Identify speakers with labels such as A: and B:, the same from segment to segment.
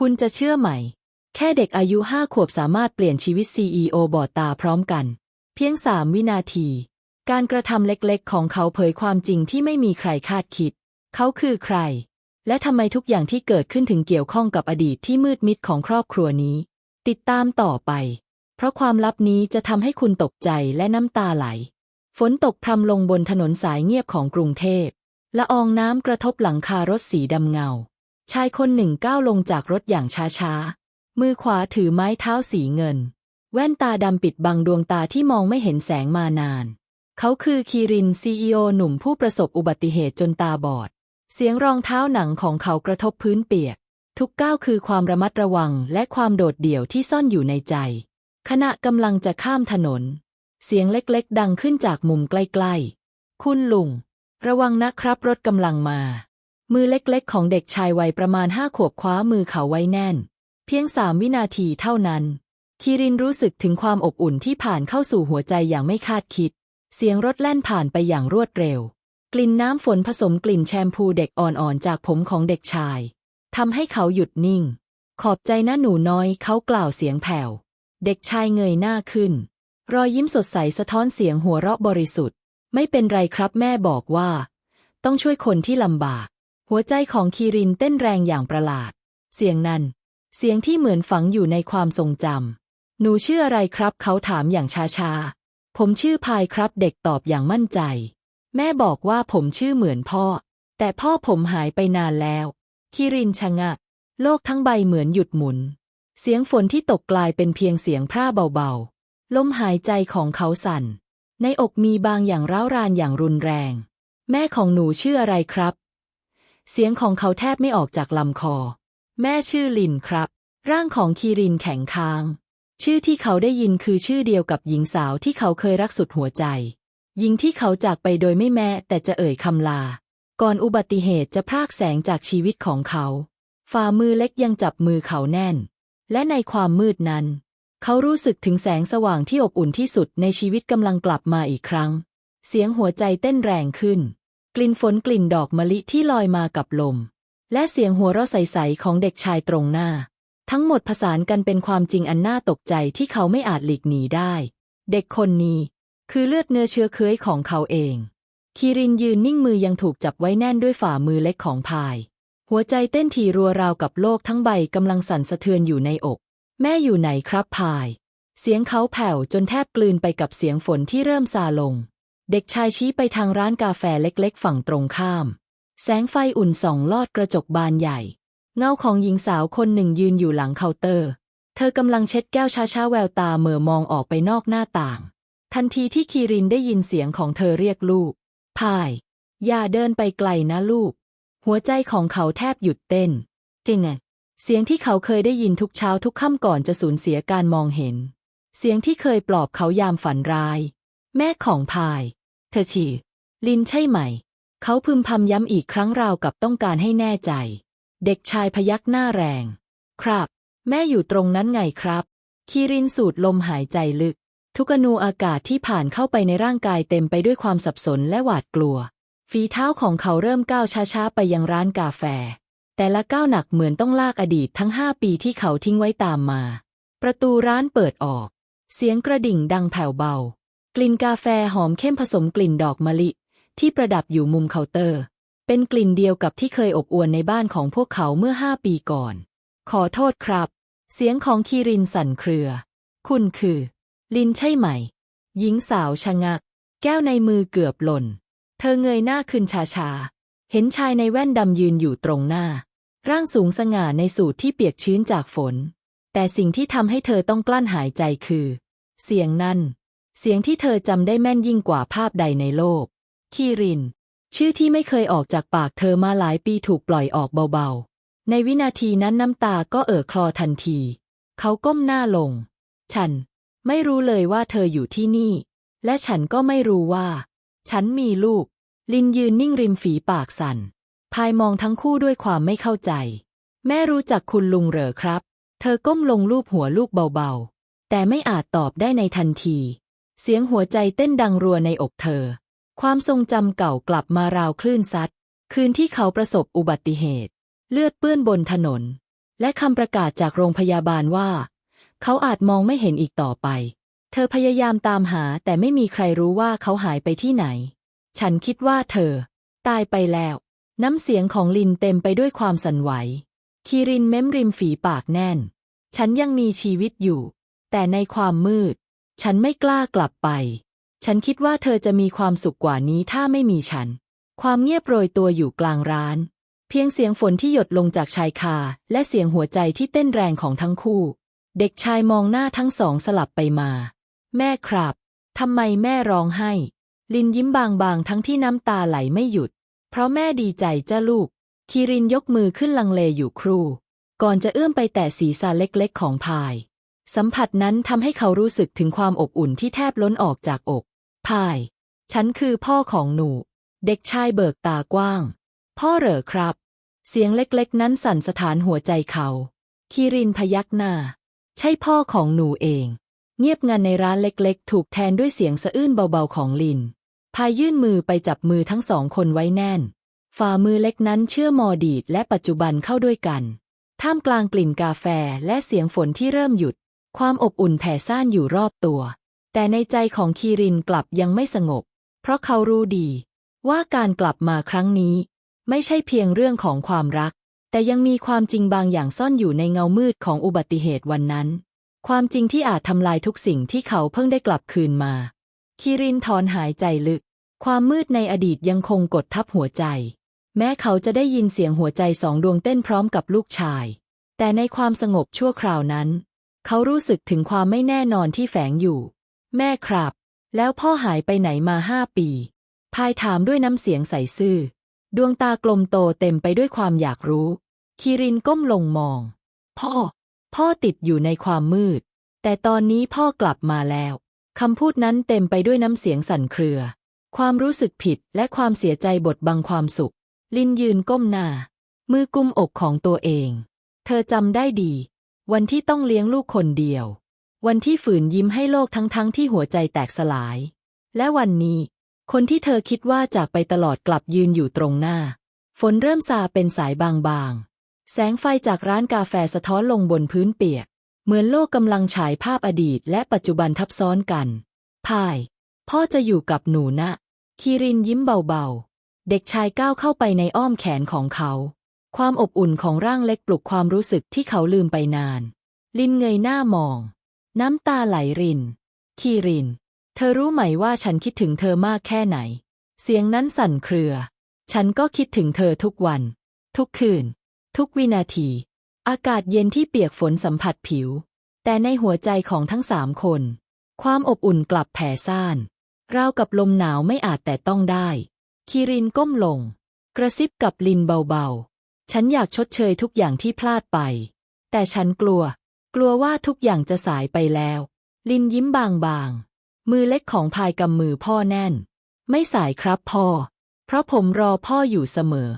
A: คุณจะเชื่อไหม แค่เด็กอายุห้าขวบสามารถเปลี่ยนชีวิต CEO บอดตาพร้อมกัน เพียงสามวินาที การกระทำเล็กๆ ของเขาเผยความจริงที่ไม่มีใครคาดคิด เขาคือใคร และทำไมทุกอย่างที่เกิดขึ้นถึงเกี่ยวข้องกับอดีตที่มืดมิดของครอบครัวนี้ ติดตามต่อไป เพราะความลับนี้จะทำให้คุณตกใจและน้ำตาไหล ฝนตกพรำลงบนถนนสายเงียบของกรุงเทพละอองน้ำกระทบหลังคารถสีดำเงา ชายคนหนึ่งก้าวลงจากรถอย่างช้าๆ มือขวาถือไม้เท้าสีเงิน แว่นตาดำปิดบังดวงตาที่มองไม่เห็นแสงมานาน เขาคือคีรินซีอีโอหนุ่มผู้ประสบอุบัติเหตุจนตาบอด เสียงรองเท้าหนังของเขากระทบพื้นเปียก ทุกก้าวคือความระมัดระวังและความโดดเดี่ยวที่ซ่อนอยู่ในใจ ขณะกำลังจะข้ามถนน เสียงเล็กๆ ดังขึ้นจากมุมใกล้ๆ คุณลุง ระวังนะครับรถกำลังมา มือเล็กๆ ของเด็กชายวัยประมาณห้าขวบคว้ามือเขาไว้แน่น เพียงสามวินาทีเท่านั้นคีรินรู้สึกถึงความอบอุ่นที่ผ่านเข้าสู่หัวใจอย่างไม่คาดคิด เสียงรถแล่นผ่านไปอย่างรวดเร็ว กลิ่นน้ำฝนผสมกลิ่นแชมพูเด็กอ่อนๆ จากผมของเด็กชายทำให้เขาหยุดนิ่ง ขอบใจนะหนูน้อยเขากล่าวเสียงแผ่ว เด็กชายเงยหน้าขึ้น รอยยิ้มสดใสสะท้อนเสียงหัวเราะบริสุทธิ์ ไม่เป็นไรครับแม่บอกว่า ต้องช่วยคนที่ลำบาก หัวใจของคีรินเต้นแรงอย่างประหลาด เสียงนั้น เสียงที่เหมือนฝังอยู่ในความทรงจำ หนูชื่ออะไรครับ เขาถามอย่างช้าๆ ผมชื่อพายครับเด็กตอบอย่างมั่นใจ แม่บอกว่าผมชื่อเหมือนพ่อ แต่พ่อผมหายไปนานแล้วคิรินชะงัก โลกทั้งใบเหมือนหยุดหมุน เสียงฝนที่ตกกลายเป็นเพียงเสียงพร่าเบาๆ ลมหายใจของเขาสั่น ในอกมีบางอย่างร้าวรานอย่างรุนแรง แม่ของหนูชื่ออะไรครับ เสียงของเขาแทบไม่ออกจากลำคอ แม่ชื่อลินครับ ร่างของคีรินแข็งค้าง ชื่อที่เขาได้ยินคือชื่อเดียวกับหญิงสาวที่เขาเคยรักสุดหัวใจ หญิงที่เขาจากไปโดยไม่แม้แต่จะเอ่ยคำลา ก่อนอุบัติเหตุจะพรากแสงจากชีวิตของเขา ฝ่ามือเล็กยังจับมือเขาแน่น และในความมืดนั้น เขารู้สึกถึงแสงสว่างที่อบอุ่นที่สุดในชีวิตกำลังกลับมาอีกครั้ง เสียงหัวใจเต้นแรงขึ้น กลิ่นฝนกลิ่นดอกมะลิที่ลอยมากับลม และเสียงหัวเราะใสๆของเด็กชายตรงหน้า ทั้งหมดผสานกันเป็นความจริงอันน่าตกใจที่เขาไม่อาจหลีกหนีได้ เด็กคนนี้ คือเลือดเนื้อเชื้อเค้ยของเขาเอง คีรินยืนนิ่งมือยังถูกจับไว้แน่นด้วยฝ่ามือเล็กของพาย หัวใจเต้นถี่รัวราวกับโลกทั้งใบกำลังสั่นสะเทือนอยู่ในอก แม่อยู่ไหนครับพาย เสียงเขาแผ่วจนแทบกลืนไปกับเสียงฝนที่เริ่มซาลง เด็กชายชี้ไปทางร้านกาแฟเล็กๆ ฝั่งตรงข้าม แสงไฟอุ่นส่องลอดกระจกบานใหญ่ เงาของหญิงสาวคนหนึ่งยืนอยู่หลังเคาน์เตอร์ เธอกำลังเช็ดแก้วช้าๆแววตาเหม่อมองออกไปนอกหน้าต่าง ทันทีที่คีรินได้ยินเสียงของเธอเรียกลูก พาย อย่าเดินไปไกลนะลูก หัวใจของเขาแทบหยุดเต้นเก่งไงเสียงที่เขาเคยได้ยินทุกเช้าทุกค่ำก่อนจะสูญเสียการมองเห็น เสียงที่เคยปลอบเขายามฝันร้าย แม่ของพาย เธอชีลินใช่ไหม เขาพึมพำย้ำอีกครั้งราวกับต้องการให้แน่ใจ เด็กชายพยักหน้าแรง ครับ แม่อยู่ตรงนั้นไงครับคีรินสูดลมหายใจลึก ทุกอนูอากาศที่ผ่านเข้าไปในร่างกายเต็มไปด้วยความสับสนและหวาดกลัว ฝีเท้าของเขาเริ่มก้าวช้าๆไปยังร้านกาแฟ แต่ละก้าวหนักเหมือนต้องลากอดีตทั้งห้าปีที่เขาทิ้งไว้ตามมา ประตูร้านเปิดออก เสียงกระดิ่งดังแผ่วเบา กลิ่นกาแฟหอมเข้มผสมกลิ่นดอกมะลิ ที่ประดับอยู่มุมเคาน์เตอร์ เป็นกลิ่นเดียวกับที่เคยอบอวลในบ้านของพวกเขาเมื่อห้าปีก่อน ขอโทษครับ เสียงของคีรินสั่นเครือ คุณคือ ลินใช่ไหม หญิงสาวชะงัก แก้วในมือเกือบหล่น เธอเงยหน้าขึ้นชาๆเห็นชายในแว่นดำยืนอยู่ตรงหน้า ร่างสูงสง่าในสูทที่เปียกชื้นจากฝน แต่สิ่งที่ทำให้เธอต้องกลั้นหายใจคือ เสียงนั้น เสียงที่เธอจำได้แม่นยิ่งกว่าภาพใดในโลก คีริน ชื่อที่ไม่เคยออกจากปากเธอมาหลายปีถูกปล่อยออกเบาๆ ในวินาทีนั้นน้ำตาก็เอ่อคลอทันที เขาก้มหน้าลง ฉัน ไม่รู้เลยว่าเธออยู่ที่นี่ และฉันก็ไม่รู้ว่า ฉันมีลูก ลินยืนนิ่งริมฝีปากสัน่น พายมองทั้งคู่ด้วยความไม่เข้าใจ แม่รู้จักคุณลุงเหรอครับ เธอก้มลงลูบหัวลูกเบาๆ แต่ไม่อาจตอบได้ในทันที เสียงหัวใจเต้นดังรัวในอกเธอ ความทรงจำเก่ากลับมาราวคลื่นซัด คืนที่เขาประสบอุบัติเหตุ เลือดเปื้อนบนถนน และคำประกาศจากโรงพยาบาลว่า เขาอาจมองไม่เห็นอีกต่อไป เธอพยายามตามหาแต่ไม่มีใครรู้ว่าเขาหายไปที่ไหน ฉันคิดว่าเธอ ตายไปแล้ว น้ำเสียงของลินเต็มไปด้วยความสั่นไหว คีรินเม้มริมฝีปากแน่น ฉันยังมีชีวิตอยู่ แต่ในความมืด ฉันไม่กล้ากลับไป ฉันคิดว่าเธอจะมีความสุขกว่านี้ถ้าไม่มีฉัน ความเงียบโรยตัวอยู่กลางร้าน เพียงเสียงฝนที่หยดลงจากชายคา และเสียงหัวใจที่เต้นแรงของทั้งคู่ เด็กชายมองหน้าทั้งสองสลับไปมา แม่ครับทำไมแม่ร้องไห้ ลินยิ้มบางๆ ทั้งที่น้ำตาไหลไม่หยุด เพราะแม่ดีใจจ้าลูกคีรินยกมือขึ้นลังเลอยู่ครู่ ก่อนจะเอื้อมไปแตะศีรษะเล็กๆ ของพาย สัมผัสนั้นทำให้เขารู้สึกถึงความอบอุ่นที่แทบล้นออกจากอก พาย ฉันคือพ่อของหนู เด็กชายเบิกตากว้าง พ่อเหรอครับ เสียงเล็กๆ นั้นสั่นสถานหัวใจเขาคีรินพยักหน้า ใช่พ่อของหนูเอง เงียบงันในร้านเล็กๆ ถูกแทนด้วยเสียงสะอื้นเบาๆของลิน พายยื่นมือไปจับมือทั้งสองคนไว้แน่น ฝ่ามือเล็กนั้นเชื่อมอดีดและปัจจุบันเข้าด้วยกัน ท่ามกลางกลิ่นกาแฟและเสียงฝนที่เริ่มหยุด ความอบอุ่นแผ่ซ่านอยู่รอบตัว แต่ในใจของคีรินกลับยังไม่สงบ เพราะเขารู้ดี ว่าการกลับมาครั้งนี้ ไม่ใช่เพียงเรื่องของความรัก แต่ยังมีความจริงบางอย่างซ่อนอยู่ในเงามืดของอุบัติเหตุวันนั้น ความจริงที่อาจทำลายทุกสิ่งที่เขาเพิ่งได้กลับคืนมา คีรินถอนหายใจลึก ความมืดในอดีตยังคงกดทับหัวใจ แม้เขาจะได้ยินเสียงหัวใจสองดวงเต้นพร้อมกับลูกชาย แต่ในความสงบชั่วคราวนั้น เขารู้สึกถึงความไม่แน่นอนที่แฝงอยู่ แม่ครับ แล้วพ่อหายไปไหนมาห้าปี พายถามด้วยน้ำเสียงใสซื่อ ดวงตากลมโตเต็มไปด้วยความอยากรู้คีรินก้มลงมอง พ่อ พ่อติดอยู่ในความมืด แต่ตอนนี้พ่อกลับมาแล้วคำพูดนั้นเต็มไปด้วยน้ำเสียงสั่นเครือ ความรู้สึกผิดและความเสียใจบดบังความสุข ลินยืนก้มหน้า มือกุมอกของตัวเอง เธอจำได้ดี วันที่ต้องเลี้ยงลูกคนเดียว วันที่ฝืนยิ้มให้โลกทั้งๆทที่หัวใจแตกสลาย และวันนี้ คนที่เธอคิดว่าจากไปตลอดกลับยืนอยู่ตรงหน้า ฝนเริ่มซาเป็นสายบางๆ แสงไฟจากร้านกาแฟสะท้อนลงบนพื้นเปียก เหมือนโลกกำลังฉายภาพอดีตและปัจจุบันทับซ้อนกัน พาย พ่อจะอยู่กับหนูนะ คีรินยิ้มเบาๆ เด็กชายก้าวเข้าไปในอ้อมแขนของเขา ความอบอุ่นของร่างเล็กปลุกความรู้สึกที่เขาลืมไปนาน ลินเงยหน้ามอง น้ำตาไหลริน คีริน เธอรู้ไหมว่าฉันคิดถึงเธอมากแค่ไหน เสียงนั้นสั่นเครือ ฉันก็คิดถึงเธอทุกวัน ทุกคืน ทุกวินาที อากาศเย็นที่เปียกฝนสัมผัสผิว แต่ในหัวใจของทั้งสามคน ความอบอุ่นกลับแผ่ซ่านราวกับลมหนาวไม่อาจแต่ต้องได้ คีรินก้มลง กระซิบกับลินเบาๆ ฉันอยากชดเชยทุกอย่างที่พลาดไป แต่ฉันกลัว กลัวว่าทุกอย่างจะสายไปแล้ว ลินยิ้มบางๆ มือเล็กของพายกำมือพ่อแน่น ไม่สายครับพ่อ เพราะผมรอพ่ออยู่เสมอ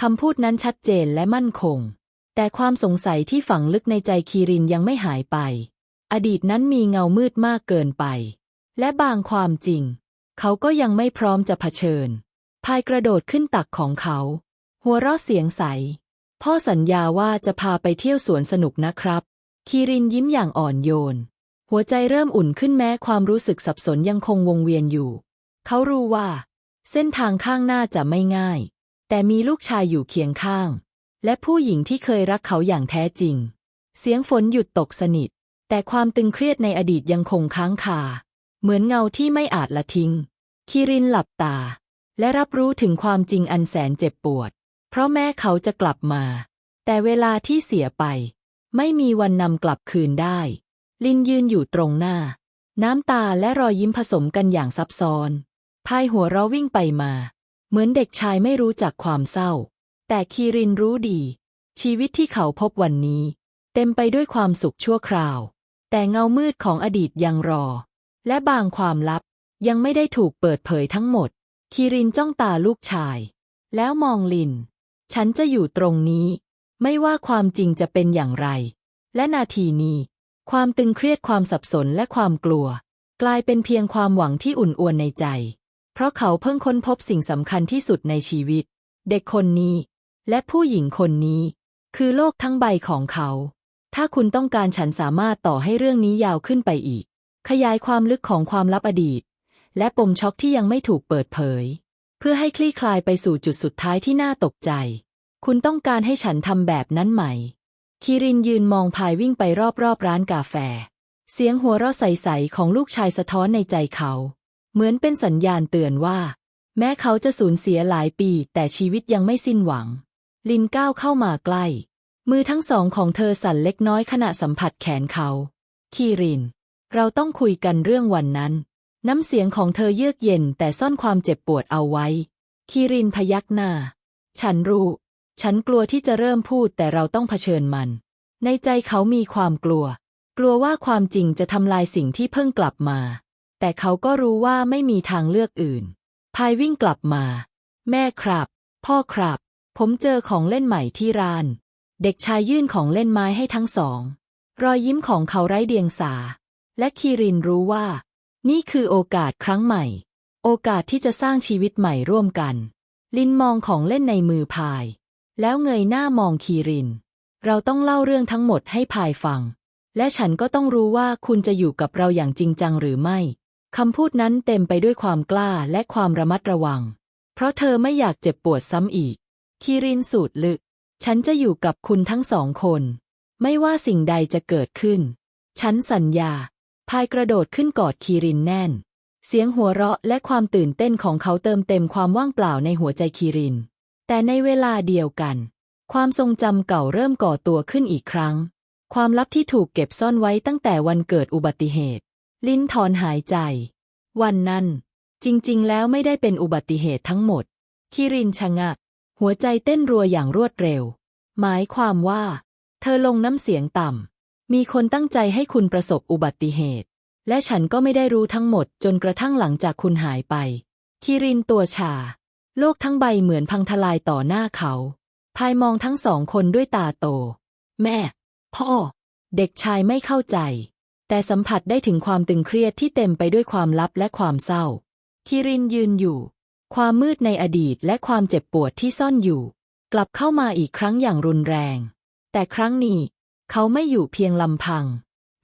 A: คำพูดนั้นชัดเจนและมั่นคง แต่ความสงสัยที่ฝังลึกในใจคีรินยังไม่หายไป อดีตนั้นมีเงามืดมากเกินไป และบางความจริง เขาก็ยังไม่พร้อมจะเผชิญ พายกระโดดขึ้นตักของเขา หัวเราะเสียงใส พ่อสัญญาว่าจะพาไปเที่ยวสวนสนุกนะครับ คีรินยิ้มอย่างอ่อนโยน หัวใจเริ่มอุ่นขึ้นแม้ความรู้สึกสับสนยังคงวงเวียนอยู่ เขารู้ว่า เส้นทางข้างหน้าจะไม่ง่าย แต่มีลูกชายอยู่เคียงข้าง และผู้หญิงที่เคยรักเขาอย่างแท้จริง เสียงฝนหยุดตกสนิท แต่ความตึงเครียดในอดีตยังคงค้างคา เหมือนเงาที่ไม่อาจละทิ้ง คีรินหลับตา และรับรู้ถึงความจริงอันแสนเจ็บปวด เพราะแม้เขาจะกลับมา แต่เวลาที่เสียไป ไม่มีวันนำกลับคืนได้ ลินยืนอยู่ตรงหน้า น้ำตาและรอยยิ้มผสมกันอย่างซับซ้อนพายหัวเราวิ่งไปมา เหมือนเด็กชายไม่รู้จักความเศร้า แต่คีรินรู้ดี ชีวิตที่เขาพบวันนี้ เต็มไปด้วยความสุขชั่วคราว แต่เงามืดของอดีตยังรอ และบางความลับยังไม่ได้ถูกเปิดเผยทั้งหมด คีรินจ้องตาลูกชาย แล้วมองลิน ฉันจะอยู่ตรงนี้ ไม่ว่าความจริงจะเป็นอย่างไร และนาทีนี้ ความตึงเครียดความสับสนและความกลัว กลายเป็นเพียงความหวังที่อุ่นอวนในใจ เพราะเขาเพิ่งค้นพบสิ่งสำคัญที่สุดในชีวิต เด็กคนนี้ และผู้หญิงคนนี้ คือโลกทั้งใบของเขา ถ้าคุณต้องการฉันสามารถต่อให้เรื่องนี้ยาวขึ้นไปอีก ขยายความลึกของความลับอดีต และปมช็อกที่ยังไม่ถูกเปิดเผย พื่อให้คลี่คลายไปสู่จุดสุดท้ายที่น่าตกใจ คุณต้องการให้ฉันทำแบบนั้นไหม คิรินยืนมองพายวิ่งไปรอบๆร้านกาแฟ เสียงหัวเราะใสๆของลูกชายสะท้อนในใจเขา เหมือนเป็นสัญญาณเตือนว่า แม้เขาจะสูญเสียหลายปี แต่ชีวิตยังไม่สิ้นหวัง ลินก้าวเข้ามาใกล้ มือทั้งสองของเธอสั่นเล็กน้อยขณะสัมผัสแขนเขา คีริน เราต้องคุยกันเรื่องวันนั้น น้ำเสียงของเธอเยือกเย็นแต่ซ่อนความเจ็บปวดเอาไว้คีรินพยักหน้า ฉันรู้ ฉันกลัวที่จะเริ่มพูดแต่เราต้องเผชิญมัน ในใจเขามีความกลัว กลัวว่าความจริงจะทำลายสิ่งที่เพิ่งกลับมา แต่เขาก็รู้ว่าไม่มีทางเลือกอื่น พายวิ่งกลับมา แม่ครับ พ่อครับ ผมเจอของเล่นใหม่ที่ร้าน เด็กชายยื่นของเล่นไม้ให้ทั้งสอง รอยยิ้มของเขาไร้เดียงสา และคีรินรู้ว่า นี่คือโอกาสครั้งใหม่ โอกาสที่จะสร้างชีวิตใหม่ร่วมกัน ลินมองของเล่นในมือพาย แล้วเงยหน้ามองคีริน เราต้องเล่าเรื่องทั้งหมดให้พายฟัง และฉันก็ต้องรู้ว่าคุณจะอยู่กับเราอย่างจริงจังหรือไม่คำพูดนั้นเต็มไปด้วยความกล้าและความระมัดระวัง เพราะเธอไม่อยากเจ็บปวดซ้ำอีก คีรินสูดลึก ฉันจะอยู่กับคุณทั้งสองคน ไม่ว่าสิ่งใดจะเกิดขึ้น ฉันสัญญา พายกระโดดขึ้นกอดคีรินแน่น เสียงหัวเราะและความตื่นเต้นของเขาเติมเต็มความว่างเปล่าในหัวใจคีริน แต่ในเวลาเดียวกัน ความทรงจำเก่าเริ่มก่อตัวขึ้นอีกครั้ง ความลับที่ถูกเก็บซ่อนไว้ตั้งแต่วันเกิดอุบัติเหตุ ลิ้นถอนหายใจ วันนั้น จริงๆ แล้วไม่ได้เป็นอุบัติเหตุทั้งหมดคิรินชะงัก หัวใจเต้นรัวอย่างรวดเร็ว หมายความว่า เธอลงน้ำเสียงต่ำ มีคนตั้งใจให้คุณประสบอุบัติเหตุ และฉันก็ไม่ได้รู้ทั้งหมดจนกระทั่งหลังจากคุณหายไป คิรินตัวชา โลกทั้งใบเหมือนพังทลายต่อหน้าเขาพายมองทั้งสองคนด้วยตาโต แม่ พ่อ เด็กชายไม่เข้าใจ แต่สัมผัสได้ถึงความตึงเครียดที่เต็มไปด้วยความลับและความเศร้า คิรินยืนอยู่ ความมืดในอดีตและความเจ็บปวดที่ซ่อนอยู่ กลับเข้ามาอีกครั้งอย่างรุนแรง แต่ครั้งนี้ เขาไม่อยู่เพียงลำพัง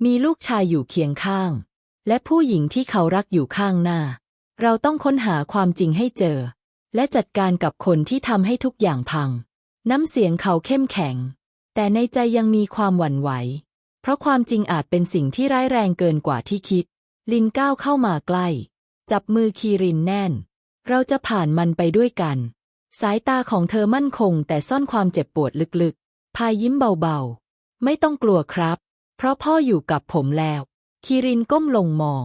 A: มีลูกชายอยู่เคียงข้าง และผู้หญิงที่เขารักอยู่ข้างหน้า เราต้องค้นหาความจริงให้เจอ และจัดการกับคนที่ทำให้ทุกอย่างพัง น้ำเสียงเขาเข้มแข็ง แต่ในใจยังมีความหวั่นไหว เพราะความจริงอาจเป็นสิ่งที่ร้ายแรงเกินกว่าที่คิด ลินก้าวเข้ามาใกล้ จับมือคีรินแน่น เราจะผ่านมันไปด้วยกัน สายตาของเธอมั่นคงแต่ซ่อนความเจ็บปวดลึกๆ พายยิ้มเบาๆ ไม่ต้องกลัวครับ เพราะพ่ออยู่กับผมแล้วคีรินก้มลงมอง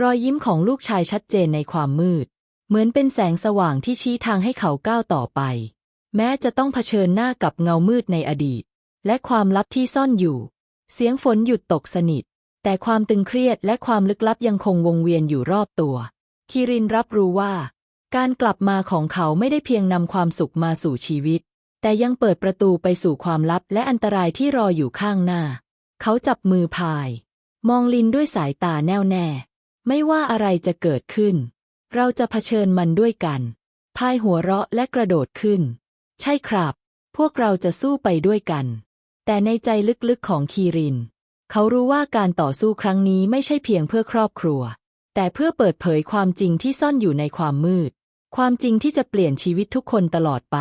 A: รอยยิ้มของลูกชายชัดเจนในความมืด เหมือนเป็นแสงสว่างที่ชี้ทางให้เขาก้าวต่อไป แม้จะต้องเผชิญหน้ากับเงามืดในอดีต และความลับที่ซ่อนอยู่ เสียงฝนหยุดตกสนิท แต่ความตึงเครียดและความลึกลับยังคงวงเวียนอยู่รอบตัว คิรินรับรู้ว่า การกลับมาของเขาไม่ได้เพียงนำความสุขมาสู่ชีวิต แต่ยังเปิดประตูไปสู่ความลับและอันตรายที่รออยู่ข้างหน้า เขาจับมือพาย มองลินด้วยสายตาแน่วแน่ ไม่ว่าอะไรจะเกิดขึ้น เราจะเผชิญมันด้วยกัน พายหัวเราะและกระโดดขึ้น ใช่ครับ พวกเราจะสู้ไปด้วยกัน แต่ในใจลึกๆของคีริน เขารู้ว่าการต่อสู้ครั้งนี้ไม่ใช่เพียงเพื่อครอบครัว แต่เพื่อเปิดเผยความจริงที่ซ่อนอยู่ในความมืด ความจริงที่จะเปลี่ยนชีวิตทุกคนตลอดไป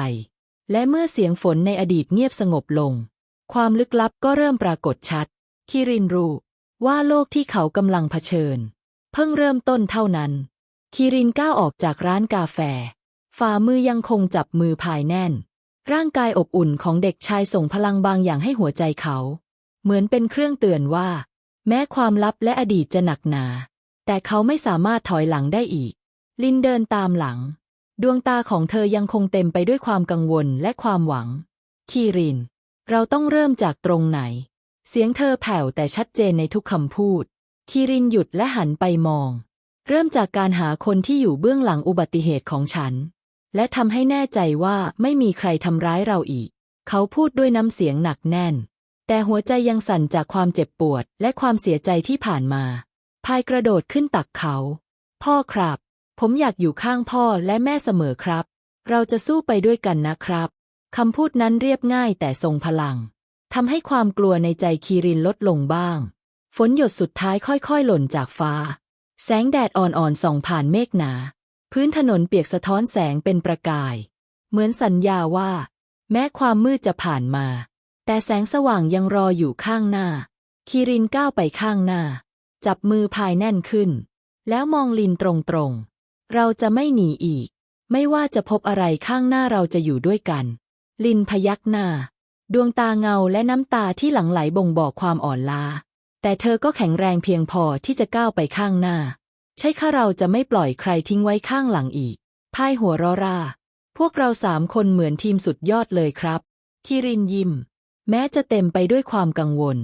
A: และเมื่อเสียงฝนในอดีตเงียบสงบลง ความลึกลับก็เริ่มปรากฏชัด คิรินรู้ว่าโลกที่เขากำลังเผชิญ เพิ่งเริ่มต้นเท่านั้น คิรินก้าวออกจากร้านกาแฟ ฝ่ามือยังคงจับมือพายแน่น ร่างกายอบอุ่นของเด็กชายส่งพลังบางอย่างให้หัวใจเขา เหมือนเป็นเครื่องเตือนว่า แม้ความลับและอดีตจะหนักหนา แต่เขาไม่สามารถถอยหลังได้อีก ลินเดินตามหลัง ดวงตาของเธอยังคงเต็มไปด้วยความกังวลและความหวัง คีริน เราต้องเริ่มจากตรงไหน เสียงเธอแผ่วแต่ชัดเจนในทุกคำพูด คีรินหยุดและหันไปมอง เริ่มจากการหาคนที่อยู่เบื้องหลังอุบัติเหตุของฉัน และทำให้แน่ใจว่าไม่มีใครทำร้ายเราอีก เขาพูดด้วยน้ำเสียงหนักแน่น แต่หัวใจยังสั่นจากความเจ็บปวดและความเสียใจที่ผ่านมา พายกระโดดขึ้นตักเขา พ่อครับ ผมอยากอยู่ข้างพ่อและแม่เสมอครับ เราจะสู้ไปด้วยกันนะครับคำพูดนั้นเรียบง่ายแต่ทรงพลังทำให้ความกลัวในใจคีรินลดลงบ้าง ฝนหยดสุดท้ายค่อยๆ หล่นจากฟ้า แสงแดดอ่อนๆส่องผ่านเมฆหนา พื้นถนนเปียกสะท้อนแสงเป็นประกาย เหมือนสัญญาว่า แม้ความมืดจะผ่านมา แต่แสงสว่างยังรออยู่ข้างหน้า คีรินก้าวไปข้างหน้า จับมือพายแน่นขึ้น แล้วมองลินตรงๆ เราจะไม่หนีอีก ไม่ว่าจะพบอะไรข้างหน้าเราจะอยู่ด้วยกัน ลินพยักหน้า ดวงตาเงาและน้ำตาที่หลั่งไหลบ่งบอกความอ่อนล้า แต่เธอก็แข็งแรงเพียงพอที่จะก้าวไปข้างหน้า ใช่ข้าเราจะไม่ปล่อยใครทิ้งไว้ข้างหลังอีกพายหัวรอรา พวกเราสามคนเหมือนทีมสุดยอดเลยครับ คิรินยิ้ม แม้จะเต็มไปด้วยความกังวล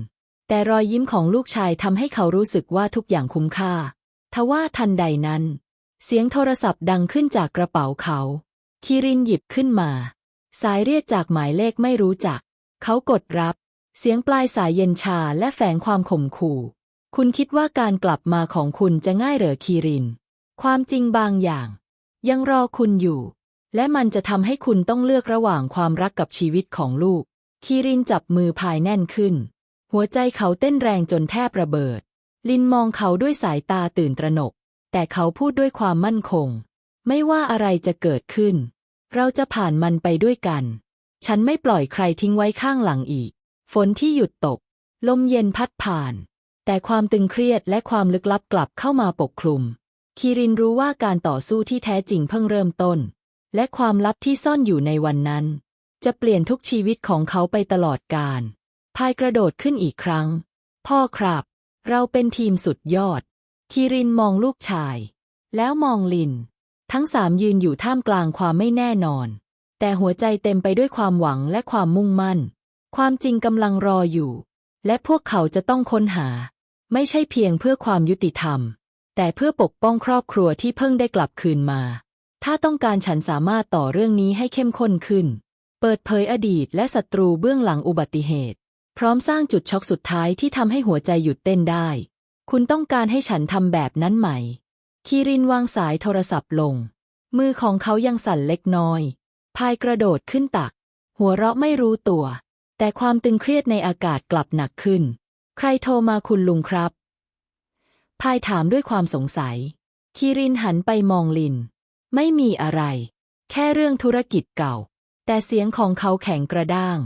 A: แต่รอยยิ้มของลูกชายทำให้เขารู้สึกว่าทุกอย่างคุ้มค่า ทว่าทันใดนั้น เสียงโทรศัพท์ดังขึ้นจากกระเป๋าเขา คิรินหยิบขึ้นมา สายเรียกจากหมายเลขไม่รู้จัก เขากดรับ เสียงปลายสายเย็นชาและแฝงความข่มขู่ คุณคิดว่าการกลับมาของคุณจะง่ายเหรอคีริน ความจริงบางอย่าง ยังรอคุณอยู่ และมันจะทำให้คุณต้องเลือกระหว่างความรักกับชีวิตของลูกคีรินจับมือพายแน่นขึ้น หัวใจเขาเต้นแรงจนแทบระเบิด ลินมองเขาด้วยสายตาตื่นตระหนก แต่เขาพูดด้วยความมั่นคง ไม่ว่าอะไรจะเกิดขึ้น เราจะผ่านมันไปด้วยกัน ฉันไม่ปล่อยใครทิ้งไว้ข้างหลังอีก ฝนที่หยุดตก ลมเย็นพัดผ่าน แต่ความตึงเครียดและความลึกลับกลับเข้ามาปกคลุม คีรินรู้ว่าการต่อสู้ที่แท้จริงเพิ่งเริ่มต้น และความลับที่ซ่อนอยู่ในวันนั้น จะเปลี่ยนทุกชีวิตของเขาไปตลอดกาลพายกระโดดขึ้นอีกครั้ง พ่อครับ เราเป็นทีมสุดยอด คีรินมองลูกชาย แล้วมองลิน ทั้งสามยืนอยู่ท่ามกลางความไม่แน่นอน แต่หัวใจเต็มไปด้วยความหวังและความมุ่งมั่น ความจริงกำลังรออยู่ และพวกเขาจะต้องค้นหา ไม่ใช่เพียงเพื่อความยุติธรรม แต่เพื่อปกป้องครอบครัวที่เพิ่งได้กลับคืนมา ถ้าต้องการฉันสามารถต่อเรื่องนี้ให้เข้มข้นขึ้น เปิดเผยอดีตและศัตรูเบื้องหลังอุบัติเหตุ พร้อมสร้างจุดช็อกสุดท้ายที่ทำให้หัวใจหยุดเต้นได้ คุณต้องการให้ฉันทำแบบนั้นไหมคีรินวางสายโทรศัพท์ลง มือของเขายังสั่นเล็กน้อย พายกระโดดขึ้นตัก หัวเราะไม่รู้ตัว แต่ความตึงเครียดในอากาศกลับหนักขึ้น ใครโทรมาคุณลุงครับ พายถามด้วยความสงสัยคีรินหันไปมองลิน ไม่มีอะไร แค่เรื่องธุรกิจเก่า แต่เสียงของเขาแข็งกระด้าง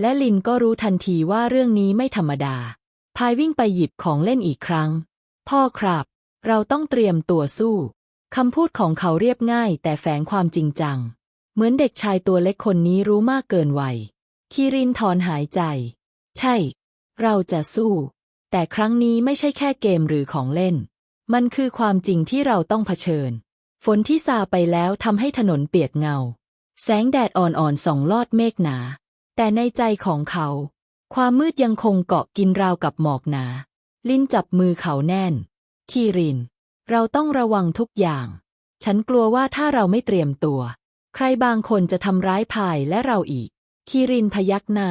A: และลินก็รู้ทันทีว่าเรื่องนี้ไม่ธรรมดา พายวิ่งไปหยิบของเล่นอีกครั้ง พ่อครับ เราต้องเตรียมตัวสู้ คำพูดของเขาเรียบง่ายแต่แฝงความจริงจัง เหมือนเด็กชายตัวเล็กคนนี้รู้มากเกินวัยคีรินถอนหายใจ ใช่ เราจะสู้ แต่ครั้งนี้ไม่ใช่แค่เกมหรือของเล่น มันคือความจริงที่เราต้องเผชิญ ฝนที่ซาไปแล้วทำให้ถนนเปียกเงา แสงแดดอ่อนๆส่องลอดเมฆหนา แต่ในใจของเขา ความมืดยังคงเกาะกินราวกับหมอกหนา ลิ้นจับมือเขาแน่น คีริน เราต้องระวังทุกอย่าง ฉันกลัวว่าถ้าเราไม่เตรียมตัว ใครบางคนจะทำร้ายพายและเราอีก คีรินพยักหน้า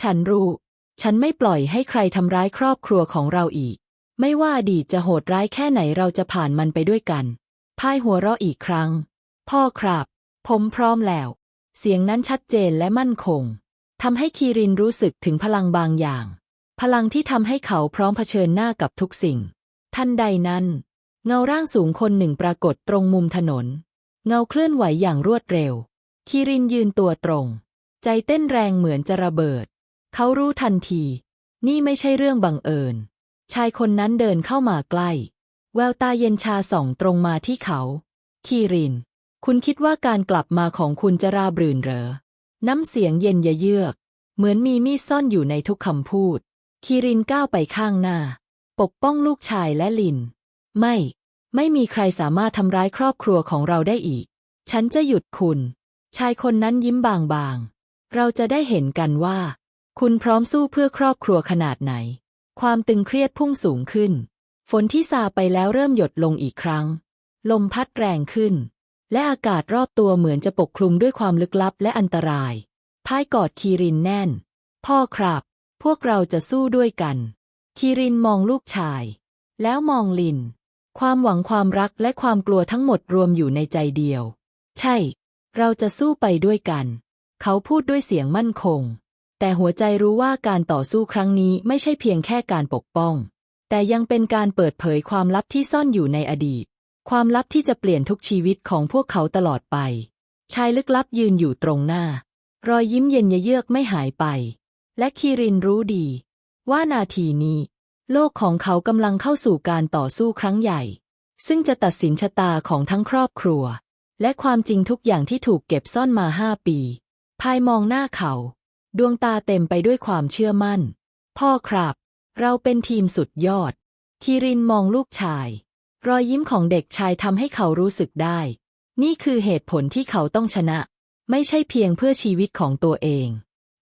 A: ฉันรู้ ฉันไม่ปล่อยให้ใครทำร้ายครอบครัวของเราอีก ไม่ว่าอดีตจะโหดร้ายแค่ไหนเราจะผ่านมันไปด้วยกัน พายหัวเราะอีกครั้ง พ่อครับ ผมพร้อมแล้ว เสียงนั้นชัดเจนและมั่นคง ทำให้คีรินรู้สึกถึงพลังบางอย่าง พลังที่ทำให้เขาพร้อมเผชิญหน้ากับทุกสิ่ง ทันใดนั้น เงาร่างสูงคนหนึ่งปรากฏตรงมุมถนน เงาเคลื่อนไหวอย่างรวดเร็ว คีรินยืนตัวตรง ใจเต้นแรงเหมือนจะระเบิด เขารู้ทันที นี่ไม่ใช่เรื่องบังเอิญ ชายคนนั้นเดินเข้ามาใกล้ แววตาเย็นชาส่องตรงมาที่เขา คีริน คุณคิดว่าการกลับมาของคุณจะราบรื่นเหรอ น้ำเสียงเย็นยะเยือก เหมือนมีมีดซ่อนอยู่ในทุกคำพูดคีรินก้าวไปข้างหน้า ปกป้องลูกชายและลิน ไม่ ไม่มีใครสามารถทำร้ายครอบครัวของเราได้อีก ฉันจะหยุดคุณ ชายคนนั้นยิ้มบางๆ เราจะได้เห็นกันว่า คุณพร้อมสู้เพื่อครอบครัวขนาดไหน ความตึงเครียดพุ่งสูงขึ้น ฝนที่ซาไปแล้วเริ่มหยดลงอีกครั้ง ลมพัดแรงขึ้น และอากาศรอบตัวเหมือนจะปกคลุมด้วยความลึกลับและอันตรายพายกอดคีรินแน่น พ่อครับ พวกเราจะสู้ด้วยกัน คีรินมองลูกชาย แล้วมองลิน ความหวังความรักและความกลัวทั้งหมดรวมอยู่ในใจเดียว ใช่ เราจะสู้ไปด้วยกัน เขาพูดด้วยเสียงมั่นคง แต่หัวใจรู้ว่าการต่อสู้ครั้งนี้ไม่ใช่เพียงแค่การปกป้อง แต่ยังเป็นการเปิดเผยความลับที่ซ่อนอยู่ในอดีต ความลับที่จะเปลี่ยนทุกชีวิตของพวกเขาตลอดไป ชายลึกลับยืนอยู่ตรงหน้า รอยยิ้มเย็นเยือกไม่หายไป และคีรินรู้ดี ว่านาทีนี้ โลกของเขากำลังเข้าสู่การต่อสู้ครั้งใหญ่ ซึ่งจะตัดสินชะตาของทั้งครอบครัว และความจริงทุกอย่างที่ถูกเก็บซ่อนมาห้าปี ภายมองหน้าเขา ดวงตาเต็มไปด้วยความเชื่อมั่น พ่อครับ เราเป็นทีมสุดยอด คีรินมองลูกชาย รอยยิ้มของเด็กชายทำให้เขารู้สึกได้ นี่คือเหตุผลที่เขาต้องชนะ ไม่ใช่เพียงเพื่อชีวิตของตัวเอง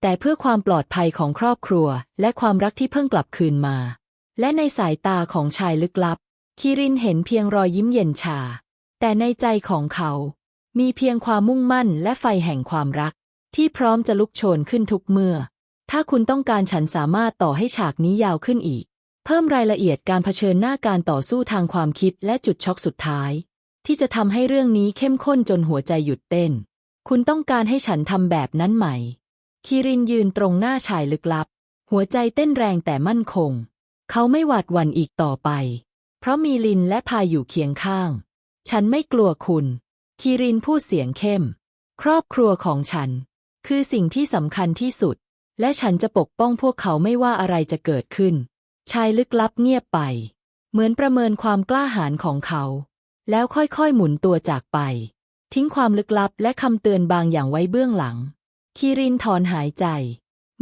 A: แต่เพื่อความปลอดภัยของครอบครัว และความรักที่เพิ่งกลับคืนมา และในสายตาของชายลึกลับคีรินเห็นเพียงรอยยิ้มเย็นชา แต่ในใจของเขา มีเพียงความมุ่งมั่นและไฟแห่งความรัก ที่พร้อมจะลุกโชนขึ้นทุกเมื่อ ถ้าคุณต้องการฉันสามารถต่อให้ฉากนี้ยาวขึ้นอีก เพิ่มรายละเอียดการเผชิญหน้าการต่อสู้ทางความคิดและจุดช็อกสุดท้าย ที่จะทำให้เรื่องนี้เข้มข้นจนหัวใจหยุดเต้น คุณต้องการให้ฉันทำแบบนั้นไหมคีรินยืนตรงหน้าชายลึกลับ หัวใจเต้นแรงแต่มั่นคง เขาไม่หวาดหวั่นอีกต่อไป เพราะมีลินและพายอยู่เคียงข้าง ฉันไม่กลัวคุณคีรินพูดเสียงเข้ม ครอบครัวของฉัน คือสิ่งที่สำคัญที่สุด และฉันจะปกป้องพวกเขาไม่ว่าอะไรจะเกิดขึ้น ชายลึกลับเงียบไป เหมือนประเมินความกล้าหาญของเขา แล้วค่อยๆหมุนตัวจากไป ทิ้งความลึกลับและคำเตือนบางอย่างไว้เบื้องหลัง คีรินถอนหายใจ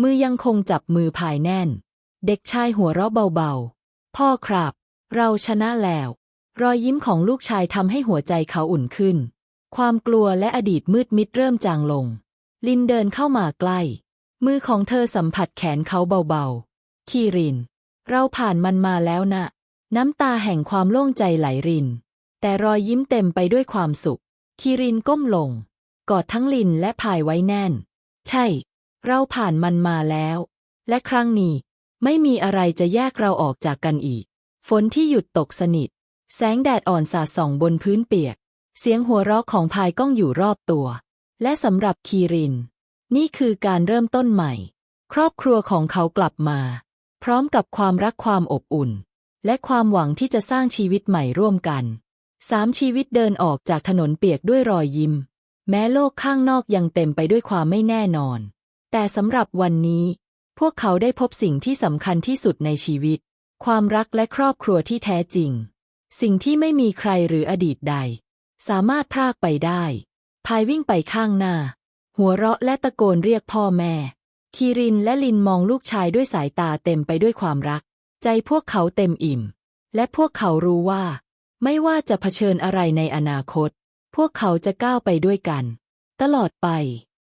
A: มือยังคงจับมือพายแน่น เด็กชายหัวเราะเบาๆ พ่อครับ เราชนะแล้ว รอยยิ้มของลูกชายทำให้หัวใจเขาอุ่นขึ้น ความกลัวและอดีตมืดมิดเริ่มจางลง ลินเดินเข้ามาใกล้ มือของเธอสัมผัสแขนเขาเบาๆ คีริน เราผ่านมันมาแล้วนะ น้ำตาแห่งความโล่งใจไหลริน แต่รอยยิ้มเต็มไปด้วยความสุขคีรินก้มลง กอดทั้งลินและพายไว้แน่น ใช่ เราผ่านมันมาแล้ว และครั้งนี้ ไม่มีอะไรจะแยกเราออกจากกันอีก ฝนที่หยุดตกสนิท แสงแดดอ่อนสาดส่องบนพื้นเปียก เสียงหัวเราะของพายก้องอยู่รอบตัว และสำหรับคีริน นี่คือการเริ่มต้นใหม่ ครอบครัวของเขากลับมา พร้อมกับความรักความอบอุ่น และความหวังที่จะสร้างชีวิตใหม่ร่วมกันสามชีวิตเดินออกจากถนนเปียกด้วยรอยยิ้ม แม้โลกข้างนอกยังเต็มไปด้วยความไม่แน่นอน แต่สำหรับวันนี้ พวกเขาได้พบสิ่งที่สำคัญที่สุดในชีวิต ความรักและครอบครัวที่แท้จริง สิ่งที่ไม่มีใครหรืออดีตใด สามารถพรากไปได้ พายวิ่งไปข้างหน้า หัวเราะและตะโกนเรียกพ่อแม่ คีรินและลินมองลูกชายด้วยสายตาเต็มไปด้วยความรัก ใจพวกเขาเต็มอิ่ม และพวกเขารู้ว่า ไม่ว่าจะเผชิญอะไรในอนาคต พวกเขาจะก้าวไปด้วยกัน ตลอดไป